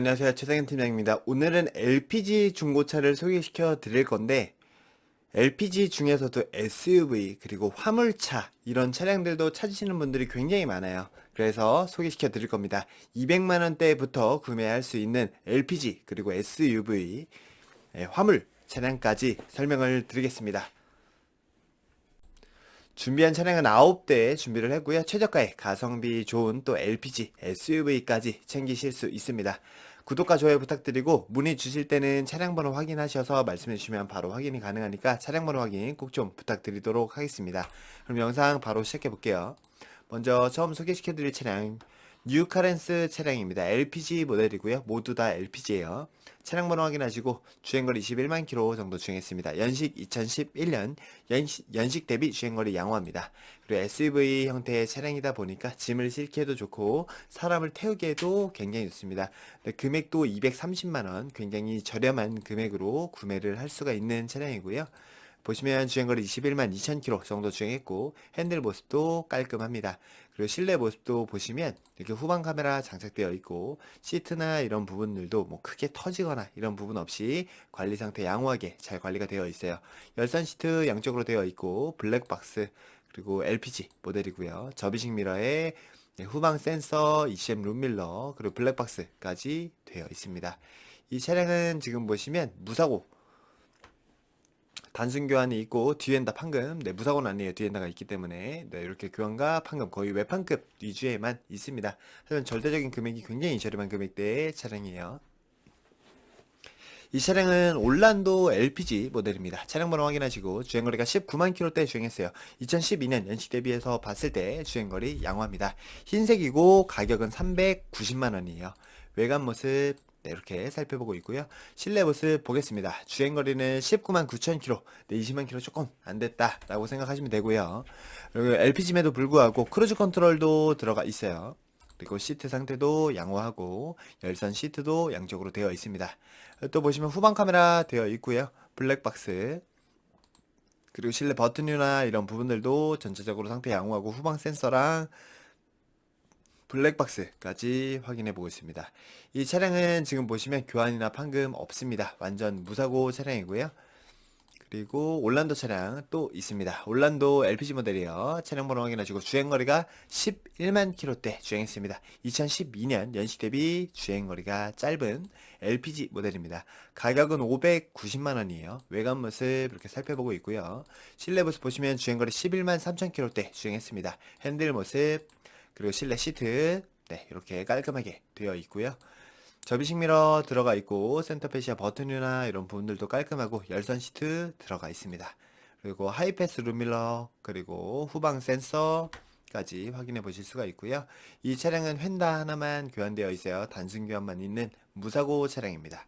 안녕하세요 최상현 팀장입니다. 오늘은 LPG 중고차를 소개시켜 드릴 건데 LPG 중에서도 SUV 그리고 화물차 이런 차량들도 찾으시는 분들이 굉장히 많아요. 그래서 소개시켜 드릴 겁니다. 200만 원대부터 구매할 수 있는 LPG 그리고 SUV 예, 화물 차량까지 설명을 드리겠습니다. 준비한 차량은 9대 준비를 했고요. 최저가에 가성비 좋은 또 LPG, SUV까지 챙기실 수 있습니다. 구독과 좋아요 부탁드리고 문의 주실 때는 차량 번호 확인하셔서 말씀해 주시면 바로 확인이 가능하니까 차량 번호 확인 꼭 좀 부탁드리도록 하겠습니다. 그럼 영상 바로 시작해 볼게요. 먼저 처음 소개시켜 드릴 차량 뉴카렌스 차량입니다. LPG 모델이고요. 모두 다 LPG예요. 차량 번호 확인하시고 주행거리 21만 킬로 정도 주행했습니다. 연식 2011년 연식, 연식 대비 주행거리 양호합니다. 그리고 SUV 형태의 차량이다 보니까 짐을 실기에도 좋고 사람을 태우기에도 굉장히 좋습니다. 네, 금액도 230만 원, 굉장히 저렴한 금액으로 구매를 할 수가 있는 차량이고요. 보시면 주행거리 21만 2천 킬로 정도 주행했고 핸들 모습도 깔끔합니다. 그리고 실내 모습도 보시면 이렇게 후방 카메라 장착되어 있고 시트나 이런 부분들도 뭐 크게 터지거나 이런 부분 없이 관리 상태 양호하게 잘 관리가 되어 있어요. 열선 시트 양쪽으로 되어 있고 블랙박스 그리고 LPG 모델이고요. 접이식 미러에 네, 후방 센서, ECM 룸밀러 그리고 블랙박스까지 되어 있습니다. 이 차량은 지금 보시면 무사고 단순 교환이 있고 뒤엔 다 판금 네 무사고는 아니에요 뒤엔 다가 있기 때문에 네 이렇게 교환과 판금 거의 외판급 위주에만 있습니다 하지만 절대적인 금액이 굉장히 저렴한 금액대의 차량이에요 이 차량은 올란도 LPG 모델입니다. 차량 번호 확인하시고 주행거리가 19만 킬로대 주행했어요. 2012년 연식 대비해서 봤을 때 주행거리 양호합니다. 흰색이고 가격은 390만 원이에요. 외관 모습 네, 이렇게 살펴보고 있고요. 실내 모습 보겠습니다. 주행 거리는 19만 9천 킬로, 네, 20만 킬로 조금 안 됐다라고 생각하시면 되고요. 그리고 LPG임에도 불구하고 크루즈 컨트롤도 들어가 있어요. 그리고 시트 상태도 양호하고 열선 시트도 양쪽으로 되어 있습니다. 또 보시면 후방 카메라 되어 있고요. 블랙박스 그리고 실내 버튼이나 이런 부분들도 전체적으로 상태 양호하고 후방 센서랑 블랙박스까지 확인해 보고 있습니다. 이 차량은 지금 보시면 교환이나 판금 없습니다. 완전 무사고 차량이고요. 그리고 올란도 차량 또 있습니다. 올란도 LPG 모델이요. 차량 번호 확인하시고 주행거리가 11만 킬로대 주행했습니다. 2012년 연식 대비 주행거리가 짧은 LPG 모델입니다. 가격은 590만 원이에요. 외관 모습 이렇게 살펴보고 있고요. 실내 모습 보시면 주행거리 11만 3천 킬로대 주행했습니다. 핸들 모습 그리고 실내 시트 네 이렇게 깔끔하게 되어 있고요. 접이식 미러 들어가 있고 센터페시아 버튼이나 이런 부분들도 깔끔하고 열선 시트 들어가 있습니다. 그리고 하이패스 룸밀러 그리고 후방 센서까지 확인해 보실 수가 있고요. 이 차량은 휀다 하나만 교환되어 있어요. 단순 교환만 있는 무사고 차량입니다.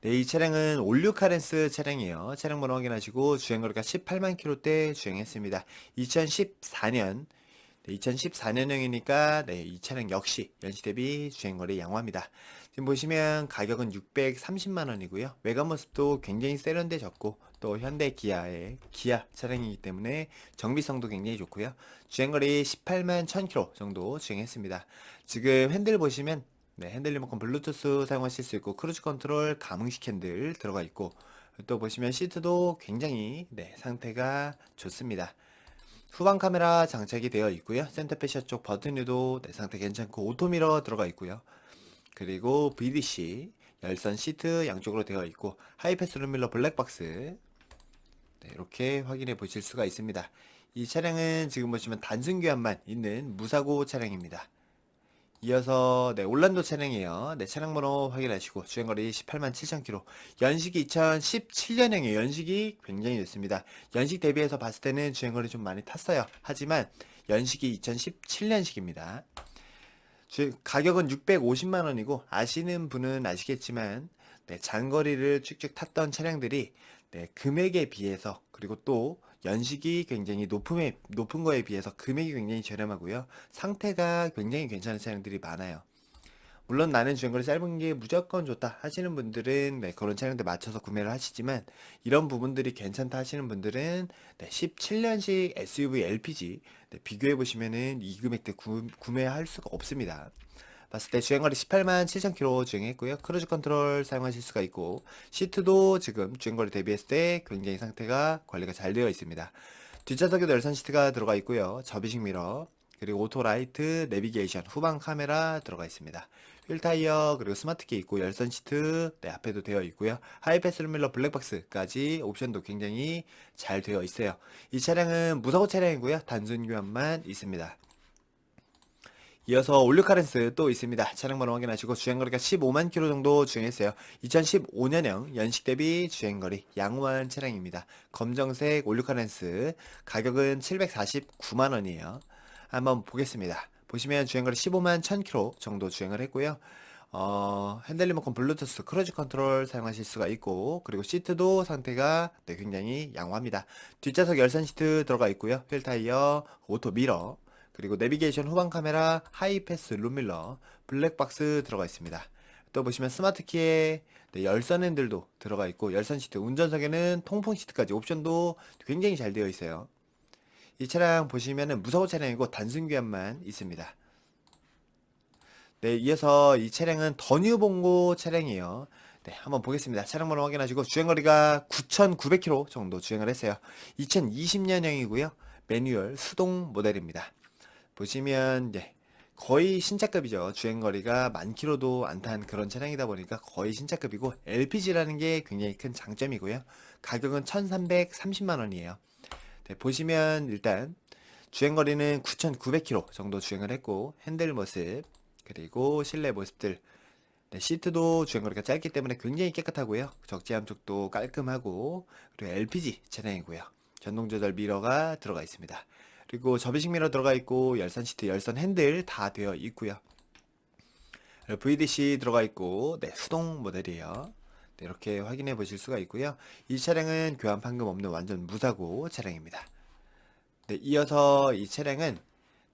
네, 이 차량은 올류 카렌스 차량이에요. 차량 번호 확인하시고 주행거리가 18만 킬로대 주행했습니다. 2014년 2014년형이니까 네, 이 차량 역시 연식 대비 주행거리 양호합니다. 지금 보시면 가격은 630만 원이고요. 외관 모습도 굉장히 세련되졌고 또 현대 기아의 기아 차량이기 때문에 정비성도 굉장히 좋고요. 주행거리 18만 1000km 정도 주행했습니다. 지금 핸들 보시면 네, 핸들 리모컨 블루투스 사용하실 수 있고 크루즈 컨트롤 감응식 핸들 들어가 있고 또 보시면 시트도 굉장히 네, 상태가 좋습니다. 후방 카메라 장착이 되어 있고요. 센터페시아 쪽 버튼류도 내 상태 괜찮고 오토미러 들어가 있고요. 그리고 VDC 열선 시트 양쪽으로 되어 있고 하이패스 룸밀러 블랙박스 네, 이렇게 확인해 보실 수가 있습니다. 이 차량은 지금 보시면 단순 교환만 있는 무사고 차량입니다. 이어서 네, 올란도 차량이에요. 네, 차량 번호 확인하시고 주행거리 18만 7천 킬로. 연식이 2017년형이에요. 연식이 굉장히 좋습니다. 연식 대비해서 봤을 때는 주행거리 좀 많이 탔어요. 하지만 연식이 2017년식입니다. 주, 가격은 650만 원이고 아시는 분은 아시겠지만 네, 장거리를 쭉쭉 탔던 차량들이 네, 금액에 비해서 그리고 또 연식이 굉장히 높음에, 높은 거에 비해서 금액이 굉장히 저렴하고요. 상태가 굉장히 괜찮은 차량들이 많아요. 물론 나는 주행거리 짧은 게 무조건 좋다 하시는 분들은 네, 그런 차량들 맞춰서 구매를 하시지만 이런 부분들이 괜찮다 하시는 분들은 네, 17년식 SUV LPG 네, 비교해 보시면은 이 금액대 구, 구매할 수가 없습니다. 봤을 때 주행거리 18만 7천 킬로 주행했고요. 크루즈 컨트롤 사용하실 수가 있고 시트도 지금 주행거리 대비했을 때 굉장히 상태가 관리가 잘 되어 있습니다. 뒷좌석에도 열선 시트가 들어가 있고요. 접이식 미러 그리고 오토 라이트, 내비게이션, 후방 카메라 들어가 있습니다. 휠 타이어 그리고 스마트 키 있고 열선 시트 네, 앞에도 되어 있고요. 하이패스 루밀러 블랙박스까지 옵션도 굉장히 잘 되어 있어요. 이 차량은 무사고 차량이고요. 단순 교환만 있습니다. 이어서 올류카렌스 또 있습니다. 차량 번호 확인하시고 주행거리가 15만 킬로 정도 주행했어요. 2015년형 연식 대비 주행거리 양호한 차량입니다. 검정색 올류카렌스 가격은 749만 원이에요. 한번 보겠습니다. 보시면 주행거리 15만 1000km 정도 주행을 했고요. 어, 핸들 리모컨 블루투스 크루즈 컨트롤 사용하실 수가 있고 그리고 시트도 상태가 네, 굉장히 양호합니다. 뒷좌석 열선 시트 들어가 있고요. 휠 타이어, 오토 미러 그리고 내비게이션 후방 카메라, 하이패스 룸밀러, 블랙박스 들어가 있습니다. 또 보시면 스마트 키에 네, 열선 핸들도 들어가 있고 열선 시트, 운전석에는 통풍 시트까지 옵션도 굉장히 잘 되어 있어요. 이 차량 보시면은 무사고 차량이고 단순 교환만 있습니다. 네, 이어서 이 차량은 더뉴 봉고 차량이에요. 네, 한번 보겠습니다. 차량 번호 확인하시고 주행거리가 9,900km 정도 주행을 했어요. 2020년형이고요. 매뉴얼 수동 모델입니다. 보시면 네, 거의 신차급이죠. 주행거리가 만 킬로도 안 탄 그런 차량이다 보니까 거의 신차급이고 LPG라는 게 굉장히 큰 장점이고요. 가격은 1,330만 원이에요. 네, 보시면 일단 주행거리는 9,900km 정도 주행을 했고 핸들 모습 그리고 실내 모습들 네, 시트도 주행거리가 짧기 때문에 굉장히 깨끗하고요. 적재함 쪽도 깔끔하고 그리고 LPG 차량이고요. 전동 조절 미러가 들어가 있습니다. 그리고 접이식 미러 들어가 있고 열선 시트, 열선 핸들 다 되어 있고요. VDC 들어가 있고 네, 수동 모델이에요. 네, 이렇게 확인해 보실 수가 있고요. 이 차량은 교환 판금 없는 완전 무사고 차량입니다. 네, 이어서 이 차량은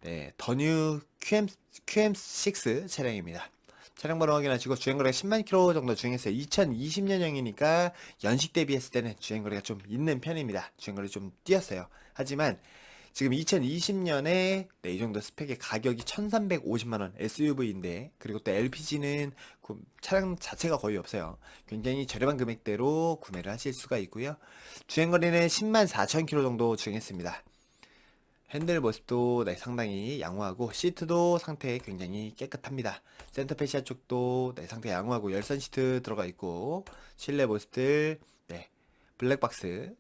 네, 더뉴 QM, QM6 차량입니다. 차량 번호 확인하시고 주행거리가 10만 킬로 정도 주행했어요. 2020년형이니까 연식 대비했을 때는 주행거리가 좀 있는 편입니다. 주행거리 좀 뛰었어요. 하지만 지금 2020년에 네, 이 정도 스펙의 가격이 1350만원 SUV인데 그리고 또 LPG는 차량 자체가 거의 없어요. 굉장히 저렴한 금액대로 구매를 하실 수가 있고요. 주행거리는 10만 4천 킬로 정도 주행했습니다. 핸들 모습도 네, 상당히 양호하고 시트도 상태 굉장히 깨끗합니다. 센터 페시아 쪽도 네, 상태 양호하고 열선 시트 들어가 있고 실내 모습들 네, 블랙박스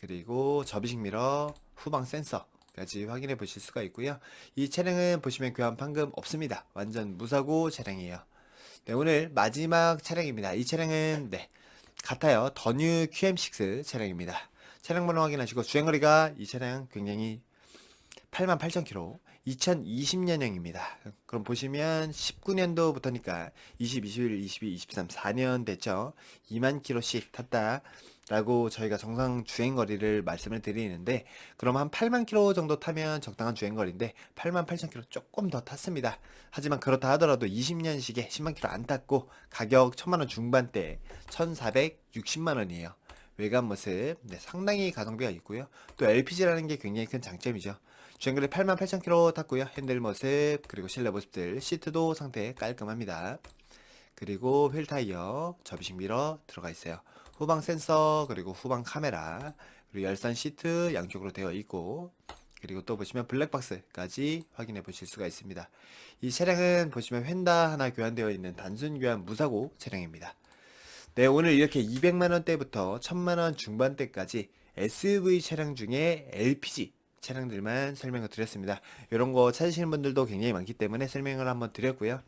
그리고 접이식 미러 후방 센서까지 확인해 보실 수가 있고요. 이 차량은 보시면 교환 판금 없습니다. 완전 무사고 차량이에요. 네, 오늘 마지막 차량입니다. 이 차량은 네, 같아요. 더뉴 QM6 차량입니다. 차량 번호 확인하시고 주행거리가 이 차량 굉장히 88,000km 2020년형입니다. 그럼 보시면 19년도부터니까 20, 21, 22, 23, 4년 됐죠. 2만 킬로씩 탔다. 라고 저희가 정상 주행거리를 말씀을 드리는데 그럼 한 8만 킬로 정도 타면 적당한 주행거리인데 8만 8천 킬로 조금 더 탔습니다. 하지만 그렇다 하더라도 20년식에 10만 킬로 안 탔고 가격 1000만 원 중반대 1460만 원이에요. 외관 모습 네, 상당히 가성비가 있고요. 또 LPG라는 게 굉장히 큰 장점이죠. 주행거리 8만 8천 킬로 탔고요. 핸들 모습 그리고 실내 모습들 시트도 상태 깔끔합니다. 그리고 휠 타이어 접이식 미러 들어가 있어요. 후방 센서 그리고 후방 카메라 그리고 열선 시트 양쪽으로 되어 있고 그리고 또 보시면 블랙박스까지 확인해 보실 수가 있습니다. 이 차량은 보시면 휀다 하나 교환되어 있는 단순 교환 무사고 차량입니다. 네, 오늘 이렇게 200만원대부터 1000만원 중반대까지 SUV 차량 중에 LPG 차량들만 설명을 드렸습니다. 이런 거 찾으시는 분들도 굉장히 많기 때문에 설명을 한번 드렸고요.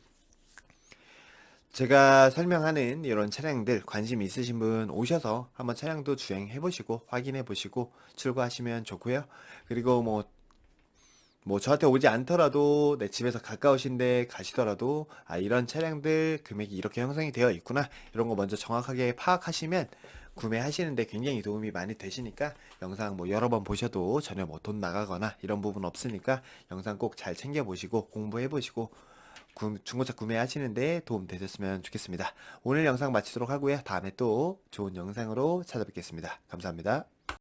제가 설명하는 이런 차량들 관심 있으신 분 오셔서 한번 차량도 주행해 보시고 확인해 보시고 출고하시면 좋고요. 그리고 뭐, 뭐 저한테 오지 않더라도 내 집에서 가까우신데 가시더라도 아, 이런 차량들 금액이 이렇게 형성이 되어 있구나. 이런 거 먼저 정확하게 파악하시면 구매하시는데 굉장히 도움이 많이 되시니까 영상 뭐 여러 번 보셔도 전혀 뭐 돈 나가거나 이런 부분 없으니까 영상 꼭 잘 챙겨 보시고 공부해 보시고 중고차 구매하시는데 도움 되셨으면 좋겠습니다. 오늘 영상 마치도록 하고요. 다음에 또 좋은 영상으로 찾아뵙겠습니다. 감사합니다.